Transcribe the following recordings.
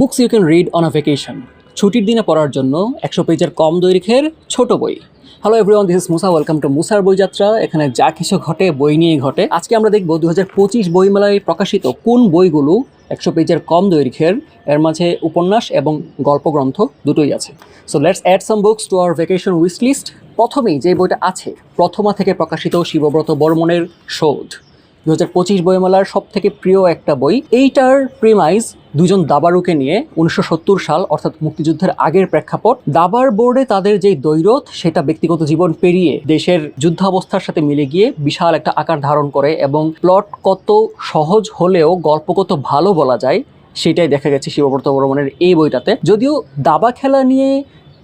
Books you can read on a vacation ছুটির দিনে পড়ার জন্য একশো পেজের কম দৈর্ঘ্যের ছোট বই। Hello everyone this is Musa welcome to মুসার বইযাত্রা এখানে যা কিছু ঘটে, বই নিয়ে ঘটে। আজকে আমরা দেখব দু হাজার পঁচিশ বইমেলায় প্রকাশিত কোন বইগুলো একশো পেজের কম দৈর্ঘ্যের, এর মাঝে উপন্যাস এবং গল্পগ্রন্থ দুটোই আছে। So let's add some books to our vacation wish list প্রথমেই যে বইটা আছে, প্রথমা থেকে প্রকাশিত শিবব্রত বর্মনের শোধ। দু হাজার পঁচিশ বইমেলার সব থেকে প্রিয় একটা বই। এইটার প্রিমাইজ দুজন দাবারুকে নিয়ে উনিশশো সত্তর সাল, অর্থাৎ মুক্তিযুদ্ধের আগের প্রেক্ষাপট, দাবার বোর্ডে তাদের যেই দৈরথ সেটা ব্যক্তিগত জীবন পেরিয়ে দেশের যুদ্ধাবস্থার সাথে মিলে গিয়ে বিশাল একটা আকার ধারণ করে এবং প্লট কত সহজ হলেও গল্প কত ভালো বলা যায়, সেটাই দেখা গেছে শিবব্রত বর্মনের এই বইটাতে। যদিও দাবা খেলা নিয়ে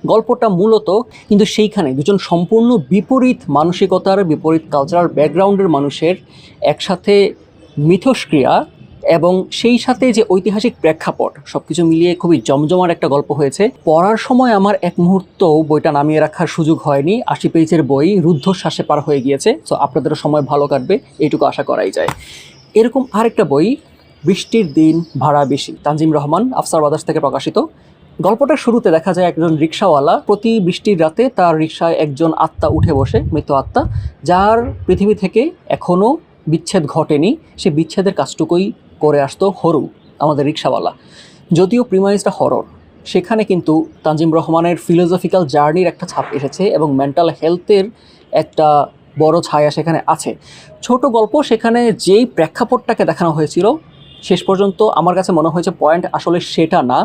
গল্পটা মূলত কিন্তু সেইখানে দুজন সম্পূর্ণ বিপরীত মানসিকতার, বিপরীত কালচারাল ব্যাকগ্রাউন্ডের মানুষের একসাথে মিথস্ক্রিয়া এবং সেই সাথে যে ঐতিহাসিক প্রেক্ষাপট সব কিছু মিলিয়ে খুবই জমজমার একটা গল্প হয়েছে। পড়ার সময় আমার এক মুহূর্তও বইটা নামিয়ে রাখার সুযোগ হয়নি। আশি পেজের বই রুদ্ধশ্বাসে পার হয়ে গিয়েছে। সো আপনাদেরও সময় ভালো কাটবে, এইটুকু আশা করাই যায়। এরকম আরেকটা বই, বৃষ্টির দিন ভাড়া বেশি, তানজিম রহমান, আফসার বাদার্স থেকে প্রকাশিত। গল্পটার শুরুতে দেখা যায় একজন রিক্সাওয়ালা প্রতি বৃষ্টির রাতে তার রিক্সায় একজন আত্মা উঠে বসে, মৃত আত্মা, যার পৃথিবী থেকে এখনও বিচ্ছেদ ঘটেনি। সে বিচ্ছেদের কাজটুকুই করে আসতো হরু, আমাদের রিক্সাওয়ালা। যদিও প্রিমাইজটা হরর সেখানে কিন্তু তানজিম রহমানের ফিলোসফিক্যাল জার্নির একটা ছাপ এসেছে এবং মেন্টাল হেলথের একটা বড় ছায়া সেখানে আছে। ছোট গল্প, সেখানে যেই প্রেক্ষাপটটাকে দেখানো হয়েছিল, শেষ পর্যন্ত আমার কাছে মনে হয়েছে পয়েন্ট আসলে সেটা না।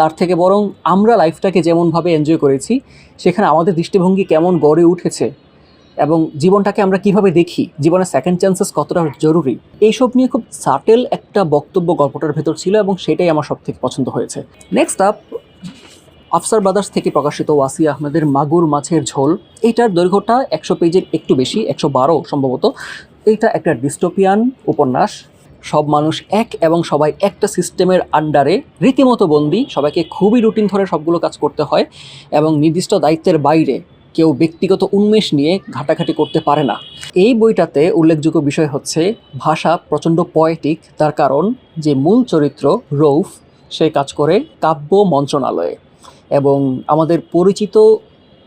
তার থেকে বরং আমরা লাইফটাকে যেমনভাবে এনজয় করেছি, সেখানে আমাদের দৃষ্টিভঙ্গি কেমন গড়ে উঠেছে এবং জীবনটাকে আমরা কীভাবে দেখি, জীবনের সেকেন্ড চান্সেস কতটা জরুরি, এইসব নিয়ে খুব সাটেল একটা বক্তব্য গল্পটার ভেতর ছিল এবং সেটাই আমার সব থেকে পছন্দ হয়েছে। নেক্সট আপ আফসার ব্রাদার্স থেকে প্রকাশিত ওয়াসি আহমেদের মাগুর মাছের ঝোল। এইটার দৈর্ঘ্যটা একশো পেজের একটু বেশি, একশো বারো সম্ভবত। এইটা একটা ডিস্টোপিয়ান উপন্যাস। সব মানুষ এক এবং সবাই একটা সিস্টেমের আন্ডারে রীতিমতো বন্দি, সবাইকে খুবই রুটিন ধরে সবগুলো কাজ করতে হয় এবং নির্দিষ্ট দায়িত্বের বাইরে কেউ ব্যক্তিগত উন্মেষ নিয়ে ঘাটাঘাটি করতে পারে না। এই বইটাতে উল্লেখযোগ্য বিষয় হচ্ছে, ভাষা প্রচণ্ড পয়েটিক তার কারণ যে মূল চরিত্র রৌফ, সে কাজ করে কাব্য মন্ত্রণালয়ে এবং আমাদের পরিচিত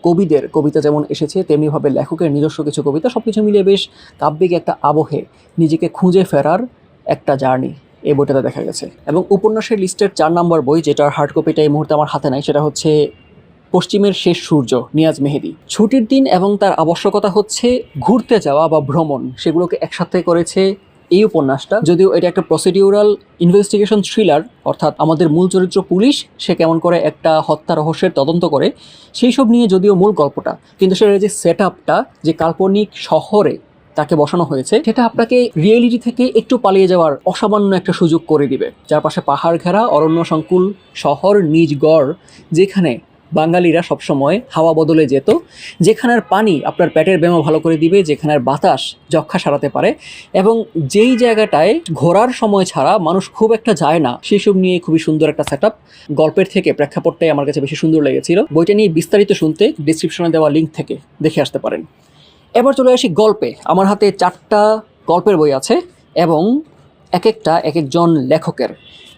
কবিদের, কবিতা যেমন এসেছে, তেমনিভাবে লেখকের নিজস্ব কিছু কবিতা সব কিছু মিলিয়ে বেশ কাব্যিক একটা আবহে নিজেকে খুঁজে ফেরার একটা জার্নি এই বইটাতে দেখা গেছে। এবং উপন্যাসের লিস্টের চার নম্বর বই যেটার হার্ড কপিটা এই মুহূর্তে আমার হাতে নাই, সেটা হচ্ছে পশ্চিমের শেষ সূর্য, নিয়াজ মেহেদি। ছুটির দিন এবং তার আবশ্যকতা হচ্ছে ঘুরতে যাওয়া বা ভ্রমণ, সেগুলোকে একসাথে করেছে এই উপন্যাসটা। যদিও এটা একটা প্রসিডিউরাল ইনভেস্টিগেশন থ্রিলার অর্থাৎ আমাদের মূল চরিত্র পুলিশ, সে কেমন করে একটা হত্যা রহস্যের তদন্ত করে, সেই সব নিয়ে যদিও মূল গল্পটা। কিন্তু সেটার যে সেট আপটা যে কাল্পনিক শহরে তাকে বসানো হয়েছে, সেটা আপনাকে রিয়েলিটি থেকে একটু পালিয়ে যাওয়ার অসামান্য একটা সুযোগ করে দিবে। যার পাশে পাহাড় ঘেরা, অরণ্য সংকুল, শহর, নিজ গড়, যেখানে বাঙালিরা সবসময় হাওয়া বদলে যেত, যেখানের পানি আপনার পেটের ব্যায়াম ভালো করে দিবে, যেখানের বাতাস যক্ষা সারাতে পারে, এবং যেই জায়গাটায় ঘোরার সময় ছাড়া মানুষ খুব একটা যায় না, সেসব নিয়ে খুবই সুন্দর একটা সেট গল্পের থেকে প্রেক্ষাপটটাই আমার কাছে বেশি সুন্দর লেগেছিল। বইটা নিয়ে বিস্তারিত শুনতে ডিসক্রিপশনে দেওয়া লিঙ্ক থেকে দেখে আসতে পারেন। এবার চলে আসি গল্পে। আমার হাতে চারটা গল্পের বই আছে এবং এক একটা এক একজন লেখকের।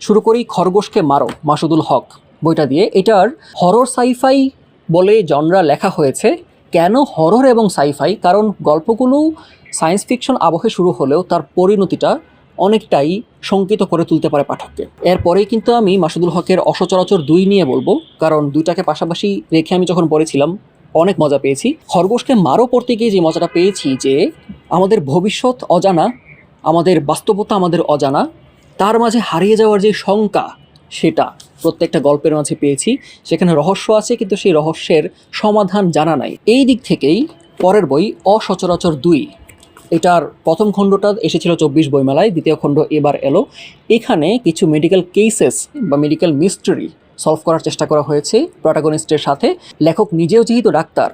শুরু করি খরগোশকে মারো, মাসুদুল হক। বইটা দিয়ে এটার হরর সাইফাই বলে জনরা লেখা হয়েছে। কেন হরর এবং সাইফাই কারণ গল্পগুলো সায়েন্স ফিকশন আবহে শুরু হলেও তার পরিণতিটা অনেকটাই শঙ্কিত করে তুলতে পারে পাঠককে। এরপরেই কিন্তু আমি মাসুদুল হকের অসচরাচর দুই নিয়ে বলব, কারণ দুইটাকে পাশাপাশি রেখে আমি যখন পড়েছিলাম অনেক মজা পেয়েছি। খরগোশকে মারও পড়তে গিয়ে যে মজাটা পেয়েছি যে, আমাদের ভবিষ্যৎ অজানা, আমাদের বাস্তবতা আমাদের অজানা, তার মাঝে হারিয়ে যাওয়ার যে শঙ্কা, সেটা প্রত্যেকটা গল্পের মাঝে পেয়েছি। সেখানে রহস্য আছে, কিন্তু সেই রহস্যের সমাধান জানা নাই। এই দিক থেকেই পরের বই অসচরাচর দুই। এটার প্রথম খণ্ডটা এসেছিল চব্বিশ বইমেলায়, দ্বিতীয় খণ্ড এবার এলো। এখানে কিছু মেডিকেল কেসেস বা মেডিকেল মিস্ট্রি সলভ করার চেষ্টা করা হয়েছে প্রটাগনিস্টের সাথে। লেখক নিজেও যেহেতু ডাক্তার,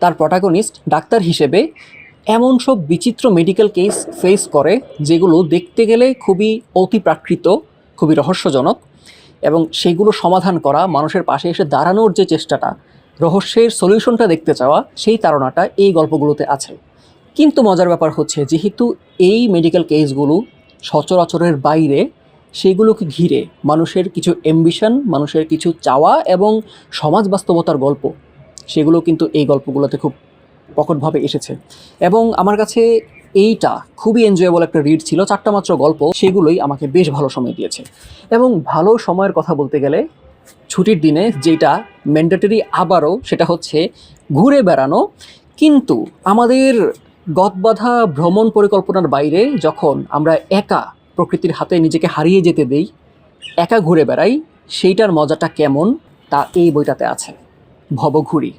তার প্রটাগনিস্ট ডাক্তার হিসেবে এমন সব বিচিত্র মেডিকেল কেস ফেস করে, যেগুলো দেখতে গেলে খুবই অতিপ্রাকৃত, খুবই রহস্যজনক এবং সেগুলো সমাধান করা, মানুষের পাশে এসে দাঁড়ানোর যে চেষ্টাটা, রহস্যের সলিউশনটা দেখতে চাওয়া, সেই তাড়নাটা এই গল্পগুলোতে আছে। কিন্তু মজার ব্যাপার হচ্ছে, যেহেতু এই মেডিকেল কেসগুলো সচরাচরের বাইরে সেগুলোকে ঘিরে মানুষের কিছু অ্যাম্বিশন মানুষের কিছু চাওয়া এবং সমাজ বাস্তবতার গল্প, সেগুলো কিন্তু এই গল্পগুলোতে খুব প্রকটভাবে এসেছে। এবং আমার কাছে এইটা খুবই এনজয়েবল একটা রিড ছিল, চারটা মাত্র গল্প, সেগুলোই আমাকে বেশ ভালো সময় দিয়েছে। এবং ভালো সময়ের কথা বলতে গেলে, ছুটির দিনে যেটা ম্যান্ডেটরি আবারও সেটা হচ্ছে ঘুরে বেড়ানো। কিন্তু আমাদের গদবাধা ভ্রমণ পরিকল্পনার বাইরে যখন আমরা একা প্রকৃতির হাতে নিজেকে হারিয়ে যেতে দেই, একা ঘুরে বেড়াই, সেইটার মজাটা কেমন তা এই বইটাতে আছে। ভবঘুরি।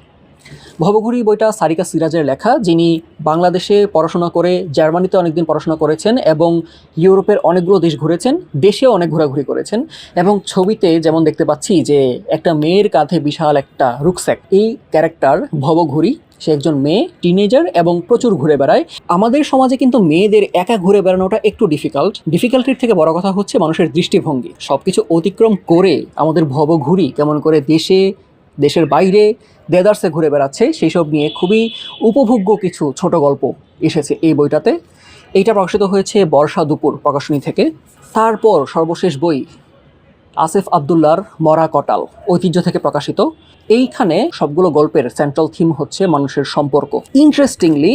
ভবঘুরি বইটা সারিকা সিরাজের লেখা, যিনি বাংলাদেশে পড়াশোনা করে, জার্মানিতে অনেকদিন পড়াশোনা করেছেন এবং ইউরোপের অনেকগুলো দেশ ঘুরেছেন, দেশেও অনেক ঘোরাঘুরি করেছেন এবং ছবিতে যেমন দেখতে পাচ্ছি যে একটা মেয়ের কাঁধে বিশাল একটা রুকস্যাক এই ক্যারেক্টার ভবঘুরি সে একজন মেয়ে টিনেজার এবং প্রচুর ঘুরে বেড়ায়। আমাদের সমাজে কিন্তু মেয়েদের একা ঘুরে বেড়ানোটা একটু ডিফিকাল্ট ডিফিকাল্টির থেকে বড় কথা হচ্ছে মানুষের দৃষ্টিভঙ্গি। সব কিছু অতিক্রম করে আমাদের ভবঘুরি কেমন করে দেশে, দেশের বাইরে, দেদার্সে ঘুরে বেড়াচ্ছে সেই সব নিয়ে খুবই উপভোগ্য কিছু ছোট গল্প এসেছে এই বইটাতে। এইটা প্রকাশিত হয়েছে বর্ষা দুপুর প্রকাশনী থেকে। তারপর সর্বশেষ বই আসিফ আবদুল্লার মরা কটাল ঐতিহ্য থেকে প্রকাশিত। এইখানে সবগুলো গল্পের সেন্ট্রাল থিম হচ্ছে মানুষের সম্পর্ক। ইন্টারেস্টিংলি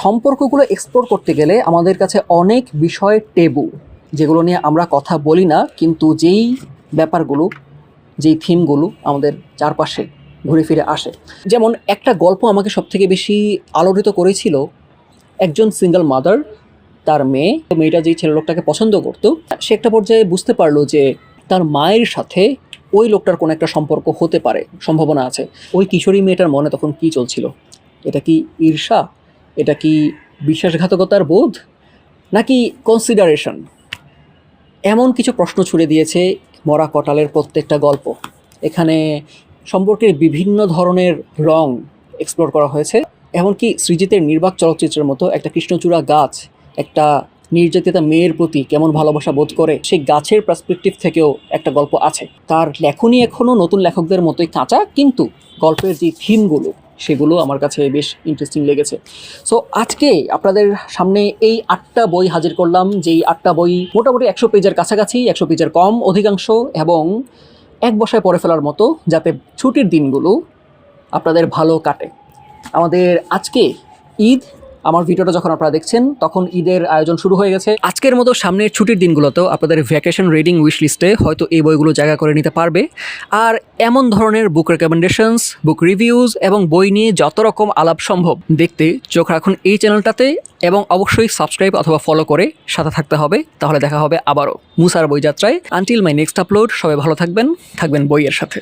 সম্পর্কগুলো এক্সপ্লোর করতে গেলে আমাদের কাছে অনেক বিষয় টেবু যেগুলো নিয়ে আমরা কথা বলি না, কিন্তু যেই ব্যাপারগুলো, যেই থিমগুলো আমাদের চারপাশে ঘুরে ফিরে আসে। যেমন একটা গল্প আমাকে সবথেকে বেশি আলোড়িত করেছিল, একজন সিঙ্গেল মাদার তার মেয়ে, মেয়েটা যেই ছেলে লোকটাকে পছন্দ করতো, সে একটা পর্যায়ে বুঝতে পারল যে তার মায়ের সাথে ওই লোকটার কোনো একটা সম্পর্ক হতে পারে, সম্ভাবনা আছে। ওই কিশোরী মেয়েটার মনে তখন কি চলছিল? এটা কি ঈর্ষা? এটা কি বিশ্বাসঘাতকতার বোধ? নাকি কনসিডারেশন এমন কিছু প্রশ্ন ছুড়ে দিয়েছে মরা কটালের প্রত্যেকটা গল্প। এখানে সম্পর্কের বিভিন্ন ধরনের রং এক্সপ্লোর করা হয়েছে। এমনকি সৃজিতের নির্বাক চলচ্চিত্রের মতো একটা কৃষ্ণচূড়া গাছ, একটা নির্যাতিতা মেয়ের প্রতি কেমন ভালোবাসা বোধ করে, সেই গাছের পার্সপেক্টিভ থেকেও একটা গল্প আছে। তার লেখনী এখনও নতুন লেখকদের মতোই কাঁচা, কিন্তু গল্পের যে থিমগুলো, সেগুলো আমার কাছে বেশ ইন্টারেস্টিং লেগেছে। সো আজকে আপনাদের সামনে এই আটটা বই হাজির করলাম, যেই আটটা বই মোটামুটি একশো পেজের কাছাকাছি, একশো পেজের কম অধিকাংশ, এবং এক বসায় পড়ে ফেলার মতো, যাতে ছুটির দিনগুলো আপনাদের ভালো কাটে। আমাদের আজকে ঈদ আমার ভিডিওটা যখন আপনারা দেখছেন, তখন ঈদের আয়োজন শুরু হয়ে গেছে। আজকের মতো সামনের ছুটির দিনগুলোতেও আপনাদের ভ্যাকেশন রিডিং উইশ লিস্টে হয়তো এই বইগুলো জায়গা করে নিতে পারবে। আর এমন ধরনের বুক রেকমেন্ডেশনস বুক রিভিউজ এবং বই নিয়ে যত রকম আলাপ সম্ভব দেখতে চোখ রাখুন এই চ্যানেলটাতে এবং অবশ্যই সাবস্ক্রাইব অথবা ফলো করে সাথে থাকতে হবে, তাহলে দেখা হবে আবারও। মুসার বই যাত্রায় আনটিল মাই নেক্সট আপলোড সবাই ভালো থাকবেন থাকবেন বইয়ের সাথে।